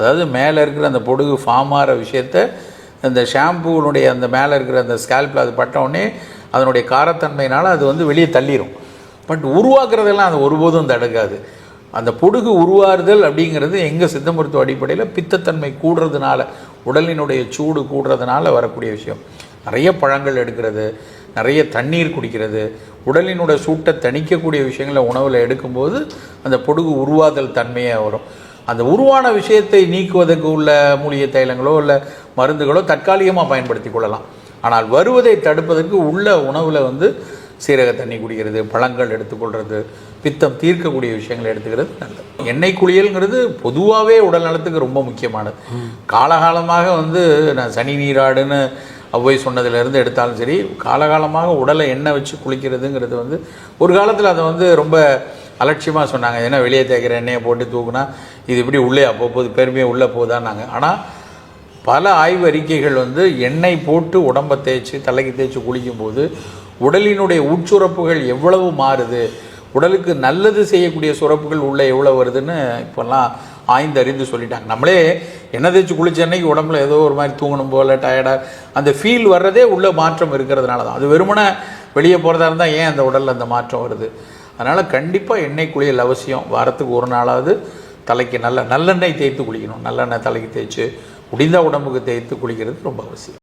அதாவது மேலே இருக்கிற அந்த பொடுகு ஃபார்ம் ஆகிற விஷயத்த இந்த ஷாம்புனுடைய அந்த மேலே இருக்கிற அந்த ஸ்கேல்பில் அது பட்டவுடனே அதனுடைய காரத்தன்மையினால் அது வந்து வெளியே தள்ளிடும் பட் உருவாக்குறதெல்லாம் அது ஒருபோதும் தடுக்காது. அந்த பொடுகு உருவாறுதல் அப்படிங்கிறது எங்கள் சித்த மருத்துவ அடிப்படையில் பித்தத்தன்மை கூடுறதுனால உடலினுடைய சூடு கூடுறதுனால வரக்கூடிய விஷயம். நிறைய பழங்கள் எடுக்கிறது நிறைய தண்ணீர் குடிக்கிறது உடலினுடைய சூட்டை தணிக்கக்கூடிய விஷயங்களை உணவில் எடுக்கும்போது அந்த பொடுகு உருவாதல் தன்மையாக வரும். அந்த உருவான விஷயத்தை நீக்குவதற்கு உள்ள மூலிகை தைலங்களோ இல்லை மருந்துகளோ தற்காலிகமாக பயன்படுத்தி கொள்ளலாம். ஆனால் வருவதை தடுப்பதற்கு உள்ள உணவில் வந்து சீரக தண்ணி குடிக்கிறது பழங்கள் எடுத்துக்கொள்கிறது பித்தம் தீர்க்கக்கூடிய விஷயங்களை எடுத்துக்கிறது நல்லது. எண்ணெய் குளியல்ங்கிறது பொதுவாகவே உடல் நலத்துக்கு ரொம்ப முக்கியமானது. காலகாலமாக வந்து நான் சனி நீராடுன்னு அவ்வை சொன்னதுலேருந்து எடுத்தாலும் சரி காலகாலமாக உடலை எண்ணெய் வச்சு குளிக்கிறதுங்கிறது வந்து ஒரு காலத்தில் அதை வந்து ரொம்ப அலட்சியமாக சொன்னாங்க. ஏன்னா வெளியே தேய்க்கிற எண்ணெயை போட்டு தூக்குனா இது இப்படி உள்ளே போகுது பெருமையாக உள்ளே போகுதான்னாங்க. ஆனால் பல ஆய்வு அறிக்கைகள் வந்து எண்ணெய் போட்டு உடம்பை தேய்ச்சி தலைக்கு தேய்ச்சி குளிக்கும்போது உடலினுடைய உட்சுரப்புகள் எவ்வளவு மாறுது உடலுக்கு நல்லது செய்யக்கூடிய சுரப்புகள் உள்ள எவ்வளோ வருதுன்னு இப்போல்லாம் ஆய்ந்து அறிந்து சொல்லிட்டாங்க. நம்மளே எண்ணெய் தேய்ச்சி குளிச்ச அன்னைக்கு உடம்புல ஏதோ ஒரு மாதிரி தூங்கணும் போல டயர்டாக அந்த ஃபீல் வர்றதே உள்ள மாற்றம் இருக்கிறதுனால தான். அது வெறுமனே வெளியே போகிறதா இருந்தால் ஏன் அந்த உடலில் அந்த மாற்றம் வருது? அதனால் கண்டிப்பாக எண்ணெய் குளியல் அவசியம். வாரத்துக்கு ஒரு நாளாவது தலைக்கு நல்ல நல்லெண்ணெய் தேய்த்து குளிக்கணும். நல்லெண்ணெய் தலைக்கு தேய்ச்சி முடிந்த உடம்புக்கு தேய்த்து குளிக்கிறது ரொம்ப அவசியம்.